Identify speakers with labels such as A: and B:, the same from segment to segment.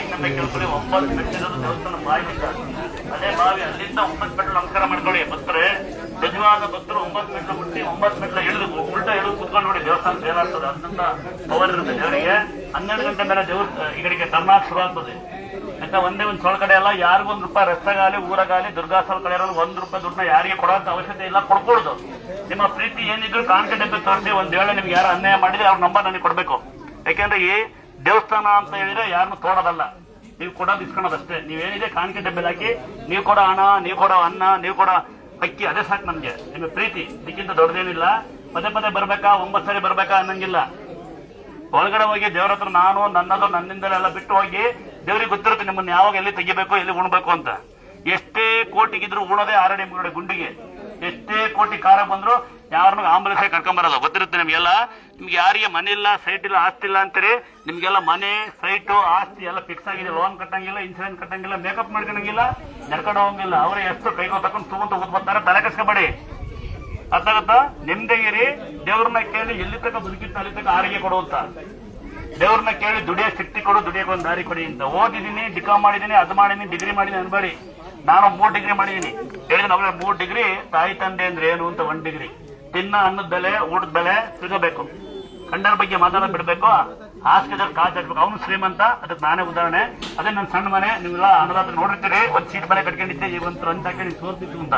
A: ಇನ್ನೊಮ್ಮೆ ಕೇಳ್ಕೊಳ್ಳಿ ಒಂಬತ್ತು ಅದೇ ಬಾವಿ ಅಲ್ಲಿಂದ ಒಂಬತ್ತು ಮೆಟ್ಲು ನಮಸ್ಕಾರ ಮಾಡ್ಕೊಳ್ಳಿ ಭಕ್ತರೆ. ನಿಜವಾದ ಭಕ್ತರು ಒಂಬತ್ತು ಮೆಟ್ಲು ಮುಟ್ಟಿ ಒಂಬತ್ತು ಮೆಟ್ಲು ಇಳಿದು ಉಲ್ಟಾ ಇಳಿದು ಕುತ್ಕೊಂಡು ನೋಡಿ ದೇವಸ್ಥಾನ ಸೇರಾಗ್ತದೆ ಅದಂತ ಪವರ್ ಇರುತ್ತೆ. ದೇವರಿಗೆ ಹನ್ನೆರಡು ಗಂಟೆ ಮೇಲೆ ದೇವ್ರ ಈ ಕಡೆಗೆ ಕರ್ನಾಟಕ ಶುರು ಆಗ್ತದೆ. ಅಂತ ಒಂದೇ ಒಂದು ಸೊಳ ಕಡೆ ಎಲ್ಲ ಯಾರಿಗೂ ಒಂದು ರೂಪಾಯಿ ರಸ್ತೆಗಾಲಿ ಊರಗಾಲಿ ದುರ್ಗಾಸ್ಥಳ ಕಡೆ ಇರೋದು ಒಂದು ರೂಪಾಯಿ ದುಡ್ಡನ್ನ ಯಾರಿಗೆ ಕೊಡೋಂತ ಅವಶ್ಯಕತೆ ಇಲ್ಲ ಕೊಡ್ಕೊಡುದು ನಿಮ್ಮ ಪ್ರೀತಿ ಏನಿದ್ರು ಕಾಣಿಕೆ ಡಬ್ಬೆ ತೋರಿಸಿ, ಒಂದ್ ವೇಳೆ ನಿಮ್ಗೆ ಯಾರು ಅನ್ಯಾಯ ಮಾಡಿದ್ರೆ ಅವ್ರ ನಂಬರ್ ನನಗೆ ಕೊಡ್ಬೇಕು. ಯಾಕೆಂದ್ರೆ ಈ ದೇವಸ್ಥಾನ ಅಂತ ಹೇಳಿದ್ರೆ ಯಾರನ್ನು ತೋಡೋದಲ್ಲ. ನೀವು ಕೊಡೋದು ಇಸ್ಕೊಳೋದಷ್ಟೇ. ನೀವೇನಿದೆ ಕಾಣಿಕೆ ಡಬ್ಬೆಲ್ ಹಾಕಿ ನೀವು ಕೊಡೋ ಹಣ, ನೀವು ಕೊಡೋ ಅನ್ನ, ನೀವು ಕೊಡೋ ಅಕ್ಕಿ ಅದೇ ಸಾಕು ನಮಗೆ. ನಿಮಗೆ ಪ್ರೀತಿ, ಇದಕ್ಕಿಂತ ದೊಡ್ಡದೇನಿಲ್ಲ. ಪದೇ ಪದೇ ಬರ್ಬೇಕಾ, ಒಂಬತ್ತು ಸರಿ ಬರ್ಬೇಕಾ ಅನ್ನಂಗಿಲ್ಲ. ಒಳಗಡೆ ಹೋಗಿ ದೇವ್ರ ಹತ್ರ ನಾನು, ನನ್ನದು ನನ್ನಿಂದಲೆಲ್ಲ ಬಿಟ್ಟು ಹೋಗಿ ದೇವ್ರಿಗೆ ಗೊತ್ತಿರುತ್ತೆ ನಿಮ್ಮನ್ನ ಯಾವಾಗ ಎಲ್ಲಿ ತೆಗಿಬೇಕು, ಎಲ್ಲಿ ಉಣ್ಬೇಕು ಅಂತ. ಎಷ್ಟೇ ಕೋಟಿಗಿದ್ರು ಉಣೋದೇ ಆರಡಿ ಮುಗಡೆ ಗುಂಡಿಗೆ. ಎಷ್ಟೇ ಕೋಟಿ ಕಾರ ಬಂದ್ರು ಯಾರನ್ನೂ ಆಂಬುಲೆನ್ಸ್ ಕರ್ಕೊಂಬರಲ್ಲ? ಗೊತ್ತಿರುತ್ತೆ ನಿಮ್ಗೆಲ್ಲ? ನಿಮ್ಗೆ ಯಾರಿಗೆ ಮನೆ ಇಲ್ಲ ಸೈಟ್ ಇಲ್ಲ, ಆಸ್ತಿ ಇಲ್ಲ ಅಂತೀರಿ? ನಿಮ್ಗೆಲ್ಲ ಮನೆ ಸೈಟು ಆಸ್ತಿ ಎಲ್ಲ ಫಿಕ್ಸ್ ಆಗಿದೆ. ಲೋನ್ ಕಟ್ಟಂಗಿಲ್ಲ ಇನ್ಸೂರೆನ್ಸ್ ಕಟ್ಟಂಗಿಲ್ಲ ಮೇಕಪ್ ಮಾಡ್ಕೊಳಂಗಿಲ್ಲ ನಡ್ಕೊಂಡು ಹೋಗಂಗಿಲ್ಲ. ಅವರೇ ಎಷ್ಟು ಕೈಗೋ ತಕೊಂಡು ಊದ್ ಬರ್ತಾರೆ. ತಲೆ ಕಸ್ಕೊಬೇಡಿ ಅರ್ಥ ಆಗುತ್ತಾ? ನಿಮ್ದೇಗಿರಿ ದೇವ್ರನ್ನ ಕೇಳಿ ಎಲ್ಲಿ ತನಕ ಬದುಕಿತ್ತು ಅಲ್ಲಿ ತನಕ ಆರಿಗೆ ಕೊಡುವಂತ ದೇವ್ರನ್ನ ಕೇಳಿ ದುಡಿಯೋ ಶಕ್ತಿ ಕೊಡು, ದುಡಿಯೋಕೆ ಒಂದು ದಾರಿ ಕೊಡಿ ಅಂತ. ಓದಿದ್ದೀನಿ ಡಿಕಾ ಮಾಡಿದ್ದೀನಿ, ಅದು ಮಾಡಿದೀನಿ ಡಿಗ್ರಿ ಮಾಡಿದೀನಿ ಅನ್ಬೇಡಿ. ನಾನು ಮೂರ್ ಡಿಗ್ರಿ ಮಾಡಿದ್ದೀನಿ. ಹೇಳಿದ್ರೆ ಅವ್ರಿಗೆ ಮೂರ್ ಡಿಗ್ರಿ ತಾಯಿ ತಂದೆ ಅಂದ್ರೆ ಏನು ಅಂತ ಒಂದು ಡಿಗ್ರಿ ತಿನ್ನ ಅನ್ನದ ಬೆಲೆ, ಊಟದ ಬೆಲೆ ಸಿಗಬೇಕು ಕಂಡರ ಬಗ್ಗೆ ಮಾತಾಡೋದು ಬಿಡ್ಬೇಕು ಹಾಸ್ಪಿಟಲ್ ಕಾಚಾಡ್ಬೇಕು ಅವನು ಶ್ರೀಮಂತ, ಅದಕ್ಕೆ ನಾನೇ ಉದಾಹರಣೆ. ಅದೇ ನನ್ನ ಸಣ್ಣ ಮನೆ, ನೀವೆಲ್ಲ ಅನ್ನದಾತ್ರ ನೋಡಿರ್ತೀರಿ. ಒಂದ್ ಸೀಟ್ ಮನೆ ಕಟ್ಕೊಂಡಿದ್ದೆ, ಈಗ ಅಂತ ಹಾಕೊಂಡು ಸೋರ್ತಿತ್ತು ಅಂತ.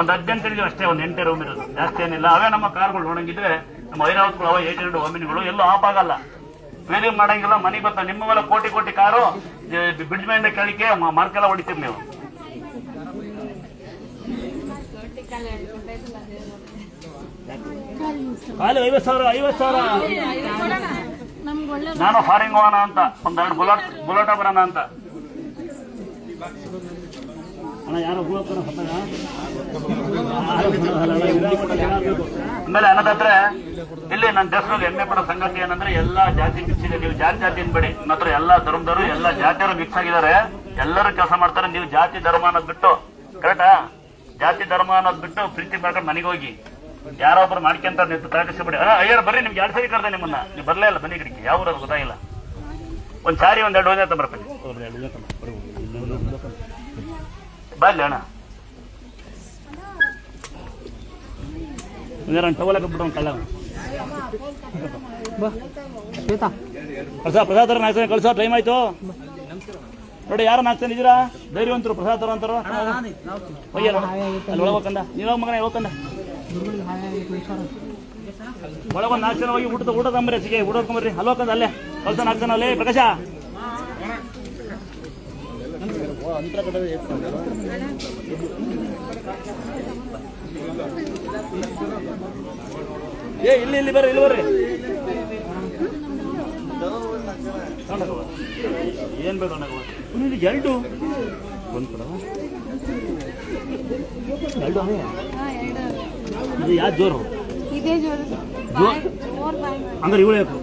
A: ಒಂದ್ ಇದೀವಿ ಅಷ್ಟೇ ಒಂದ್ ಎಂಟೇ ರೂಮ್ ಇರೋದು. ಜಾಸ್ತಿ ಏನಿಲ್ಲ. ಅವೇ ನಮ್ಮ ಕಾರ್ಗಳು ನೋಡಂಗಿದ್ರೆ ನಮ್ಮ ಐರಾವತ್ಗಳು, ಅವ ಏಟ್ ಎರಡು ಒಮಿನಿಗಳು ಎಲ್ಲೂ ಆಫ್ ಆಗಲ್ಲ. ಬೇರೆ ಮಾಡಂಗಿಲ್ಲ, ಮನೆಗೆ ಗೊತ್ತಾ ನಿಮ್ಮವೆಲ್ಲ ಕೋಟಿ ಕೋಟಿ ಕಾರು ಬ್ರಿಡ್ಜ್ ಮೇಲೆ ಕೇಳಿಕೆ ಮಾರ್ಕೆಲ್ಲ ಹೊಡಿತೀವಿ ನೀವು. ಸಾವಿರ ಸಾವಿರ. ನಾನು ಫಾರಿಂಗ್ ಹೋಗೋಣ ಅಂತ ಒಂದೆರಡು ಬುಲೆಟ್ ಬುಲೆಟ ಬರೋಣ ಅಂತ. ಅಣ್ಣ ಯಾರೋ ಆಮೇಲೆ ಅನ್ನೋದಾದ್ರೆ ಇಲ್ಲಿ ನನ್ನ ದೇಶದಲ್ಲಿ ಹೆಮ್ಮೆ ಪಡೋ ಸಂಗತಿ ಏನಂದ್ರೆ ಎಲ್ಲಾ ಜಾತಿ ಮಿಕ್ಸ್ ಇದೆ ನೀವು ಜಾತಿ ಜಾತಿ ಅನ್ಬೇಡಿ ನನ್ನ ಹತ್ರ ಎಲ್ಲಾ ಧರ್ಮದವರು ಎಲ್ಲಾ ಜಾತಿಯರು ಮಿಕ್ಸ್ ಆಗಿದ್ದಾರೆ. ಎಲ್ಲರೂ ಕೆಲಸ ಮಾಡ್ತಾರೆ. ನೀವು ಜಾತಿ ಧರ್ಮ ಅನ್ನೋದು ಬಿಟ್ಟು ಕರೆಕ್ಟಾ ಜಾತಿ ಧರ್ಮ ಅನ್ನೋದು ಬಿಟ್ಟು ಪ್ರೀತಿ ಮಾಡ್ಕೊಂಡು ಮನೆಗೆ ಹೋಗಿ. ಯಾರೋ ಒಬ್ರು ಮಾಡ್ಕೊಂತ ನಿಂತು ಬಿಡಿ ಅಯ್ಯರ್ ಬರ್ರಿ ನಿಮ್ಗೆ ಎರಡು ಸರಿ ಕರೆದೆ ನಿಮ್ಮನ್ನ. ನೀವು ಬರಲೇ ಇಲ್ಲ ಬನ್ನಿ ಗಿಡಕ್ಕೆ ಯಾವ ಊರದು ಗೊತ್ತಾಗಿಲ್ಲ. ಒಂದ್ ಸಾರಿ ಒಂದ್ ಎರಡು ಓದೇ ಬರ್ತೀನಿ ಬಲ್ಲಿ ಅಣ್ಣ. ಒಂದೇರ ಟವಲ್ ಹಾಕಿಬಿಟ್ಟು ಒಂದು ಕಳ್ಳ. ಕಳ್ಸ ಪ್ರಸಾದ್ ತರ ನಾಲ್ಕು ಕಳ್ಸೋ ಟೈಮ್ ಆಯ್ತು. ನೋಡಿ ಯಾರು ನಾಲ್ಕು ಇದ್ದೀರಾ ಧೈರ್ಯವಂತರು ಪ್ರಸಾದ್ ಅವ್ರ ಅಂತಾರ? ಒಯ್ಯಲ್ಲ ಅಲ್ಲಿ. ಒಳಗೆ ನೀವಾಗ ನೀವ ಮಗನ ಹೋಗಂದ ಒಳಗೆ ಒಂದು ನಾಲ್ಕು ಜನ ಹೋಗಿ ಊಟದ ಊಟ ತಂಬರಿ ಹೆಚ್ಚಿಗೆ ಊಟ ತಂಬರ್ರಿ ಅಲ್ಲಿ ಹೋಗಂದ ಅಲ್ಲೇ. ಕಳ್ಸ ನಾಲ್ಕು ಜನ ಅಲ್ಲೇ. ಪ್ರಕಾಶ. ಏ, ಇಲ್ಲಿ ಇಲ್ಲಿ ಬರ್ರಿ ಇಲ್ಲಿ ಬರ್ರಿ. ಏನ್ ಬೇಕು ಅಣ್ಣ ಇನ್ನು ಇಲ್ಲಿ ಜಲ್ಡು ಅಣ್ಣ. ಇದು ಯಾವ ಜೋರು?
B: ಇದೇ ಜೋರು. ಜೋರ್ ಬಾಯ್
A: ಅಂದ್ರೆ ಇವಳು ಯಾಕು.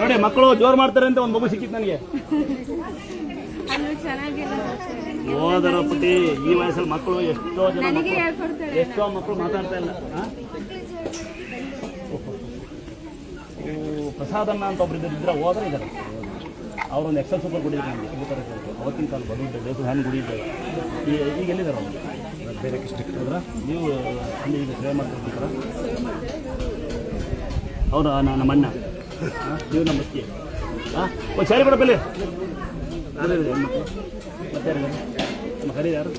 A: ನೋಡಿ ಮಕ್ಕಳು ಜೋರು ಮಾಡ್ತಾರೆ ಅಂತ ಒಂದು ಮಗು ಸಿಕ್ಕಿತ್ತು ನನಗೆ. ಹೋದರ ಪುಟಿ ಈ ವಯಸ್ಸಲ್ಲಿ ಮಕ್ಕಳು ಎಷ್ಟೋ ಜನ ಎಷ್ಟೋ ಮಕ್ಕಳು ಮಾತಾಡ್ತಾ ಇಲ್ಲ. ಪ್ರಸಾದನ್ನ ಅಂತ ಒಬ್ರು ಇದ್ರೆ ಹೋದ್ರೆ ಇದ್ದಾರೆ. ಅವರೊಂದು ಎಕ್ಸಲ್ ಸೂಪರ್ ನಮಗೆ. ಅವತ್ತಿನ ಕಾಲ ಬಂದು ದೇವಸ್ಥಾನ ಹ್ಯಾಂಗೆ ಗುಡಿ ಈಗ ಈ ಈಗ ಎಲ್ಲಿದ್ದಾರೆ ಅವರು? ಬೇರೆ ಡಿಸ್ಟ್ರಿಕ್ಟ್ ಅಂದ್ರೆ ನೀವು ಅಲ್ಲಿ ಈಗ ಸೇವೆ ಮಾಡ್ತಿರ್ಬೇಕಾರ ಅವರು ನಮ್ಮ ಅಣ್ಣ ನೀವು ನಮ್ಮ ಅತ್ತಿ ಹಾಂ? ಒಂದು ಸರಿ ಬಿಡಪ್ಪ ಇಲ್ಲಿ. ಹೆಣ್ಮಕ್ಳು ಮತ್ತೆ ಯಾರು ನಮ್ಮ ಕರೀ ಯಾರು?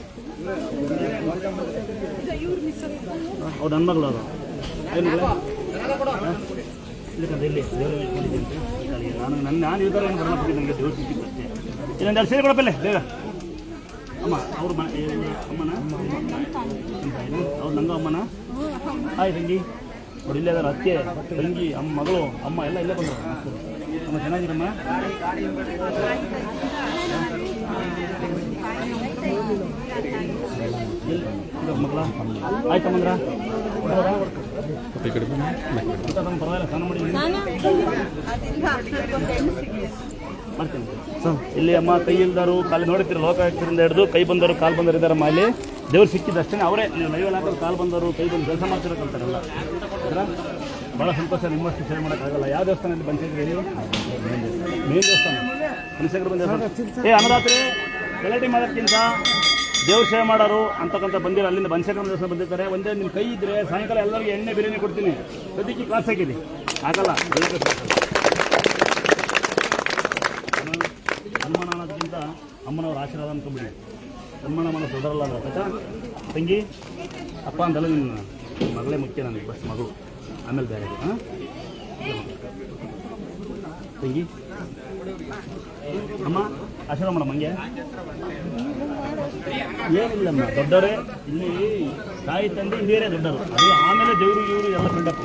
A: ಅವ್ರು ನನ್ನ ಮಗಳು ಅವರು. ಏನು ಇಲ್ಲಿ. ದೇವರು ನಾನು ನನ್ನ ನಾನು ಇದ್ದಾರೆ ಕರ್ನಾಟಕ ಬರೋಣ ನನಗೆ ದೇವ್ರು ಸಿಕ್ಕಿದ್ದು ಅಷ್ಟೇ ಇನ್ನೊಂದು ಎರಡು ಸೇರಿ ಕೊಡಪ್ಪಲ್ಲೇ ಬೇಗ ಅಮ್ಮ ಅವ್ರ ಮನೆ ಏ, ಏ, ಅಮ್ಮನ ಅವ್ರು ನಂಗ ಅಮ್ಮನ ಹಾಯ್ ತಂಗಿ ಅವ್ರು ಇಲ್ಲೇ ಅದಾರ ಅತ್ತೆ ತಂಗಿ ಅಮ್ಮ ಮಗಳು ಅಮ್ಮ ಎಲ್ಲ ಇಲ್ಲೇ ಬಂದರು ಅಮ್ಮ ಚೆನ್ನಾಗಿರಮ್ಮ ಎಲ್ಲಿ ಮಕ್ಕಳ ಆಯ್ತಮ್ಮಂದ್ರ ಪರವಾಗಿಲ್ಲ ಸ್ನಾನ ಮಾಡಿ ಮಾಡ್ತೀನಿ. ಇಲ್ಲಿ ಅಮ್ಮ ಕೈ ಇಲ್ದರು ಕಾಲು ನೋಡ್ತೀರಿ ಲೋಕಾಯುಕ್ತರಿಂದ ಹಿಡಿದು ಕೈ ಬಂದರು ಕಾಲು ಬಂದರು ಇದ್ದಾರಮ್ಮ ಇಲ್ಲಿ. ದೇವ್ರು ಸಿಕ್ಕಿದ್ದು ಅಷ್ಟೇ ಅವರೇ ನೀವು ಲೈವಲ್ಲಿ ಹಾಕೋದು ಕಾಲು ಬಂದರು ಕೈ ಬಂದು ಕೆಲಸ ಮಾಡ್ತಿರೋಕ್ಕಂತಾರಲ್ಲ ಭಾಳ ಸಂತೋಷ ನಿಮ್ಮಷ್ಟು ಸೇವೆ ಮಾಡೋಕ್ಕಾಗಲ್ಲ. ಯಾವ ದೇವಸ್ಥಾನದಲ್ಲಿ ಬಂದಿದ್ದೀರಿ ನೀವು? ಮೇನ್ ದೇವಸ್ಥಾನ. ಮನುಷ್ಯರು ಬಂದ ಏ ಅನ್ನದಾತ್ರಿ ಗಲಾಟೆ ಮಾಡೋಕ್ಕಿಂತ ದೇವ್ರ ಸೇವೆ ಮಾಡೋರು ಅಂತಕ್ಕಂಥ ಬಂದಿರೋ ಅಲ್ಲಿಂದ ಬನಶಂಕರ ದೇವಸ್ಥಾನ ಬಂದಿರ್ತಾರೆ. ಒಂದೇ ನಿಮ್ಮ ಕೈ ಇದ್ದರೆ ಸಾಯಂಕಾಲ ಎಲ್ಲರಿಗೂ ಎಣ್ಣೆ ಬಿರಿಯಾನಿ ಕೊಡ್ತೀನಿ. ಸದ್ಯಕ್ಕೆ ಕ್ಲಾಸ್ ಹಾಕಿದಿ ಆಗಲ್ಲ. ಅಮ್ಮನವ್ರ ಆಶೀರ್ವಾದ ಅನ್ಕೊಂಬಿಡಿ. ಸನ್ಮಾನ ಮಾಡೋ ಸೋದರಲ್ಲ ಅಂದ್ರೆ ಆಯ್ತಾ? ತಂಗಿ, ಅಪ್ಪ ಅಂದಲ್ಲ ನಿನ್ನ ಮಗಳೇ ಮುಖ್ಯ ನನಗೆ, ಬಸ್ ಮಗಳು ಆಮೇಲೆ ಬೇರೆ ಹಾಂ? ತಂಗಿ? ಅಮ್ಮ, ಆಶೀರ್ವಾದ ಮಾಡಮ್ಮ ಹಂಗೆ ಏನಿಲ್ಲಮ್ಮ ದೊಡ್ಡವರೇ ಇಲ್ಲಿ ತಾಯಿ, ತಂದೆ, ಹಿರಿಯರೇ ದೊಡ್ಡವರು ಅದು ಆಮೇಲೆ ದೇವರು, ಇವರು ಎಲ್ಲ ಬಿಲ್ಡಪ್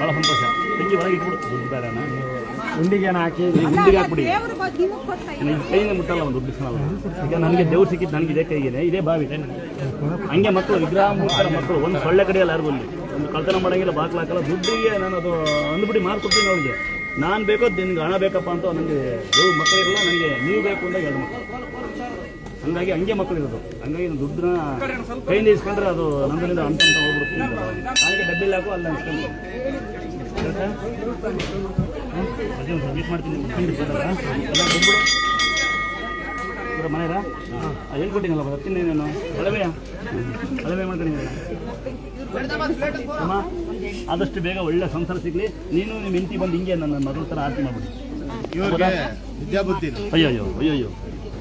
A: ಭಾಳ ಸಂತೋಷ. ತಂಗಿ, ಒಳಗೆ ಇಟ್ಬಿಡು. ಬೇರೆ ಬೇಡ
C: ಹಾಕಿ
A: ಹಾಕ್ಬಿಡಿ. ನನಗೆ ಕೈಯಿಂದ ಮುಟ್ಟಲ್ಲ ಒಂದು. ಈಗ ನನಗೆ ದೇವ್ರು ಸಿಕ್ಕಿದ್ದು ನನಗೆ ಇದೇ ಕೈಗಿದೆ ಇದೇ ಬಾವಿ. ಹಂಗೆ ಮಕ್ಕಳು ವಿಗ್ರಹ ಮೂರ್ತರ ಮಕ್ಕಳು ಒಂದು ಸೊಳ್ಳೆ ಕಡೆಯಲ್ಲ ಯಾರಿಗೂ ಇಲ್ಲಿ. ಒಂದು ಕಳ್ತನ ಮಾಡಂಗಿಲ್ಲ ಬಾಕ್ಲ ಹಾಕಲ್ಲ ದುಡ್ಡಿಗೆ ನಾನು ಅದು ಅಂದ್ಬಿಟ್ಟು ಮಾರ್ಕೊಡ್ತೀನಿ ಅವ್ರಿಗೆ. ನಾನು ಬೇಕೋ ನಿನ್ಗೆ ಹಣ ಬೇಕಪ್ಪ ಅಂತ ನನಗೆ ದೇವ್ರ ಮಕ್ಕಳಿರಲ್ಲ ನನಗೆ ನೀವು ಬೇಕು ಅಂತ ಎರಡು ಮಕ್ಕಳು. ಹಂಗಾಗಿ ಹಂಗೆ ಮಕ್ಕಳು ಇರೋದು. ಹಂಗಾಗಿ ನಾನು ದುಡ್ಡನ್ನ ಕೈಯಿಂದ ಇಸ್ಕೊಂಡ್ರೆ ಅದು ನಮ್ಮಿಂದ ಅಂತ ಹೋಗ್ಬಿಡ್ತೀನಿ ಹಾಗೆ ಡಬ್ಬಿಲಿ ಹಾಕು ಅಲ್ಲ ಅನ್ಸ್ಕೊಂಡು ಇವ್ರ ಮನೆಯರ ಹೇಳ್ಕೊಟ್ಟಿನಲ್ಲ ಬರ್ತೀನಿ ನಾನು. ಒಳವೆಯ ಒಳವೆ ಮಾಡ್ತೀನಿ ಅಮ್ಮ ಆದಷ್ಟು ಬೇಗ ಒಳ್ಳೆ ಸಂಸಾರ ಸಿಗ್ಲಿ. ನೀನು ನಿಮ್ಮ ಹೆಂಡತಿ ಬಂದು ಹಿಂಗೆ ನನ್ನ ಮಗಳ ಥರ ಆರ್ತಿ ಮಾಡ್ಬಿಡಿ.
C: ವಿದ್ಯಾಬುದ್ಧಿ
A: ಅಯ್ಯೋ ಅಯ್ಯೋ ಅಯ್ಯೋ ಅಯ್ಯೋ.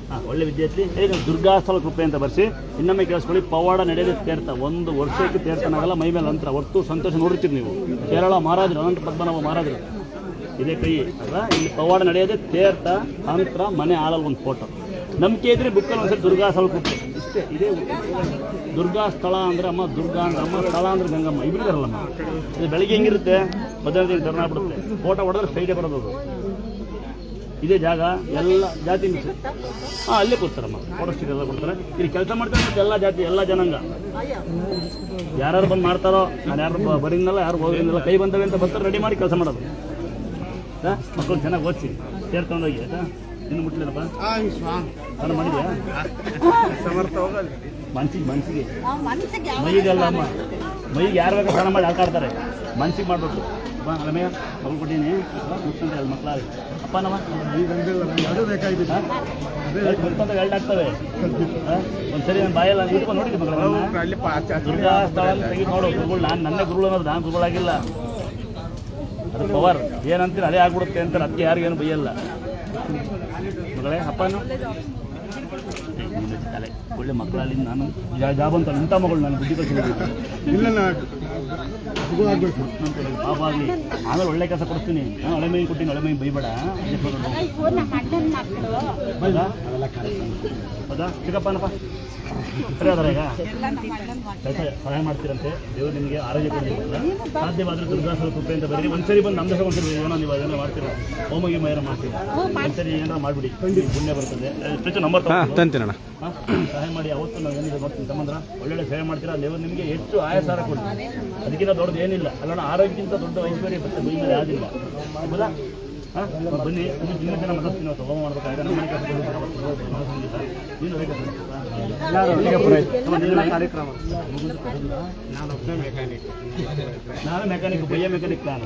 A: ಹಾಂ ಒಳ್ಳೆ ವಿದ್ಯಾರ್ಥಿ. ಹೇಗೆ ದುರ್ಗಾಸ್ಥಳ ಕೃಪೆ ಅಂತ ಬರ್ಸಿ ಇನ್ನೊಮ್ಮೆ ಕೇಳಿಸ್ಕೊಳ್ಳಿ ಪವಾಡ ನಡೆಯದೆ ತೇರ್ತ ಒಂದು ವರ್ಷಕ್ಕೆ ತೇರ್ತಾನಾಗಲ್ಲ ಮೈ ಮೇಲೆ ಅಂತರ. ಒಟ್ಟು ಸಂತೋಷ ನೋಡಿರ್ತೀರಿ ನೀವು. ಕೇರಳ ಮಹಾರಾಜರು ಅನಂತ ಪದ್ಮನಾಭ ಮಹಾರಾಜರು. ಇದೇ ಕೈ. ಅಲ್ವಾ ಇಲ್ಲಿ ಪವಾಡ ನಡೆಯೋದೇ ತೀರ್ಥ ಅಂತರ ಮನೆ ಆಳಲ್ಲಿ ಒಂದು ಫೋಟೋ ನಂಬಿಕೆ ಇದ್ರೆ ಬುಕ್ಕಲ್ಲಿ ಒಂದ್ಸರಿ ದುರ್ಗಾ ಸ್ವಲ್ಪ ಇಷ್ಟೇ, ಇದೇ ದುರ್ಗಾ ಸ್ಥಳ ಅಂದ್ರೆ ಅಮ್ಮ, ದುರ್ಗಾ ಅಂದ್ರೆ ಅಮ್ಮ, ಸ್ಥಳ ಅಂದ್ರೆ ಗಂಗಮ್ಮ ಇಬ್ರು ಇದಾರಲ್ಲಮ್ಮ ಇದು ಬೆಳಿಗ್ಗೆ ಹೆಂಗಿರುತ್ತೆ? ಮಧ್ಯಾಹ್ನ ದಿನ ಧರ್ಮ ಬಿಡುತ್ತೆ. ಫೋಟೋ ಹೊಡೆದ್ರೆ ಸೈಡೇ ಬರೋದು ಇದೇ ಜಾಗ, ಎಲ್ಲ ಜಾತಿ ಮಿಕ್ಸ್ ಹಾಂ, ಅಲ್ಲೇ ಕೊಡ್ತಾರಮ್ಮ. ಫೋಟೋ ಎಲ್ಲ ಕೊಡ್ತಾರೆ. ಇಲ್ಲಿ ಕೆಲಸ ಮಾಡ್ತಾರೆ ಎಲ್ಲ ಜಾತಿ, ಎಲ್ಲ ಜನಾಂಗ. ಯಾರು ಬಂದು ಮಾಡ್ತಾರೋ, ನಾನು ಯಾರು ಬರೀನಲ್ಲ, ಯಾರು ಹೋಗಿಲ್ಲ ಕೈ ಬಂದವೆ ಅಂತ ಬರ್ತಾರೆ ರೆಡಿ ಮಾಡಿ ಕೆಲಸ ಮಾಡೋದು. ಮಕ್ಕಳು ಚೆನ್ನಾಗಿ ಓದಿಸಿ. ಸೇರ್ಕೊಂಡೋಗಿ ಆಯ್ತಾ? ಇನ್ನು ಮುಟ್ಲಿಲ್ಲಪ್ಪ? ನಾನು ಮಾಡಿದ್ಯಾ? ಮನ್ಸಿಗೆ ಮನ್ಸಿಗೆ. ಮೈಗೆಲ್ಲ ಅಮ್ಮ? ಮೈಗೆ ಯಾರು ಬೇಕು ಸ್ನಾನ ಮಾಡಿ ಆಟಾಡ್ತಾರೆ. ಮನ್ಸಿಗೆ ಮಾಡಬೇಕು. ಅಪ್ಪ ಮಗಳು ಕೊಟ್ಟೀನಿ ಮುಟ್ಕೊಂಡ್ರೆ ಅಲ್ಲಿ ಮಕ್ಕಳ ಅಪ್ಪ ನಮ್ಮ
C: ಎರಡು ಬೇಕಾಗಿದ್ದು
A: ಬರ್ಕೊಂತ ಎರಡು ಆಗ್ತವೆ ಒಂದ್ಸರಿ ನಾನು ಬಾಯಲ್ಲ ಇಟ್ಕೊಂಡು ನೋಡಿದ್ದೆ ಮಗಳ ದುರ್ಗಾ ಸ್ಥಳ ತೆಗೆದು ನೋಡು ಗುರುಗಳು ನಾನು ನನ್ನ ಗುರುಗಳು ಅನ್ನೋದು ನಾನು ಗುರುಗಳಾಗಿಲ್ಲ. ಅದು ಪವರ್. ಏನಂತೀನಿ ಅದೇ ಆಗ್ಬಿಡುತ್ತೆ ಅಂತಾರೆ ಅದಕ್ಕೆ ಯಾರಿಗೇನು ಬೈಯಲ್ಲ. ಮಗಳೇ ಅಪ್ಪನು? ಕಲೆ ತಲೆ ಒಳ್ಳೆ ಮಕ್ಕಳಲ್ಲಿ ನಾನು ಜಾಬ್ ಅಂತ ಇಂಥ ಮಗಳು ನಾನು ಬುದ್ಧಿ
C: ಇಲ್ಲ
A: ಪಾಪ ಆಗಲಿ. ಆಮೇಲೆ ಒಳ್ಳೆ ಕೆಲಸ ಕೊಡ್ತೀನಿ. ನಾನು ಹಳೆ ಮೈ ಕೊಟ್ಟಿನಿ ಹಳೆ ಮೈ ಬೈಬೇಡ. ಹೌದಾ? ಚಿಕ್ಕಪ್ಪನಪ್ಪ? ಸರಿ ಅದಾರ ಈಗ ಸಹಾಯ ಮಾಡ್ತೀರಂತೆ. ದೇವರು ನಿಮಗೆ ಆರೋಗ್ಯ ಕೊಡಲಿಲ್ಲ ಸಾಧ್ಯವಾದರೆ ದುರ್ಗಾಸನ ಕೃಪೆ ಅಂತ ಬರೀ ಒಂದ್ಸರಿ ಬಂದು ನಮ್ಮ ಒಂದ್ಸರಿ ಏನೋ ನೀವು ಏನೋ ಮಾಡ್ತೀರಾ? ಹೋಮಗೆ ಮೈರ ಮಾಡ್ತೀರಿ? ಒಂದ್ಸರಿ ಮಾಡಿಬಿಡಿ ಮಾಡ್ಬಿಡಿ. ಪುಣ್ಯ ಬರ್ತದೆ. ಪ್ರತಿ ನಂಬರ್
D: ತಂತೀನಣ್ಣ?
A: ಸಹಾಯ ಮಾಡಿ. ಅವತ್ತು ನಾವು ಏನಿದೆ ಬರ್ತೀನಿ ತಮ್ಮಂದ್ರ ಒಳ್ಳೊಳ್ಳೆ ಸೇವೆ ಮಾಡ್ತೀರಾ? ದೇವರು ನಿಮಗೆ ಹೆಚ್ಚು ಆಯಾಸಾರ ಕೊಡಿ ಅದಕ್ಕಿಂತ ದೊಡ್ಡದು ಏನಿಲ್ಲ ಅಲ್ಲಣ್ಣ ಆರೋಗ್ಯಕ್ಕಿಂತ ದೊಡ್ಡ ಐಶ್ವರ್ಯ ಬರ್ತದೆ ಮೈ ಮೇಲೆ ಹಾಂ ಬನ್ನಿ ಇನ್ನು ಜನ ಮನಸ್ಸು ನಾವು ಹೋಮ ಮಾಡ್ಬೇಕಾದ್ರೆ ನಮ್ಮ ಮನೆ ಕೆಲಸ
C: ಕಾರ್ಯಕ್ರಮ. ನಾನು ಒಬ್ಬನೇ ಮೆಕ್ಯಾನಿಕ್
A: ನಾನು ಮೆಕ್ಯಾನಿಕ್ ಬಯ್ಯ ಮೆಕ್ಯಾನಿಕ್ ನಾನು.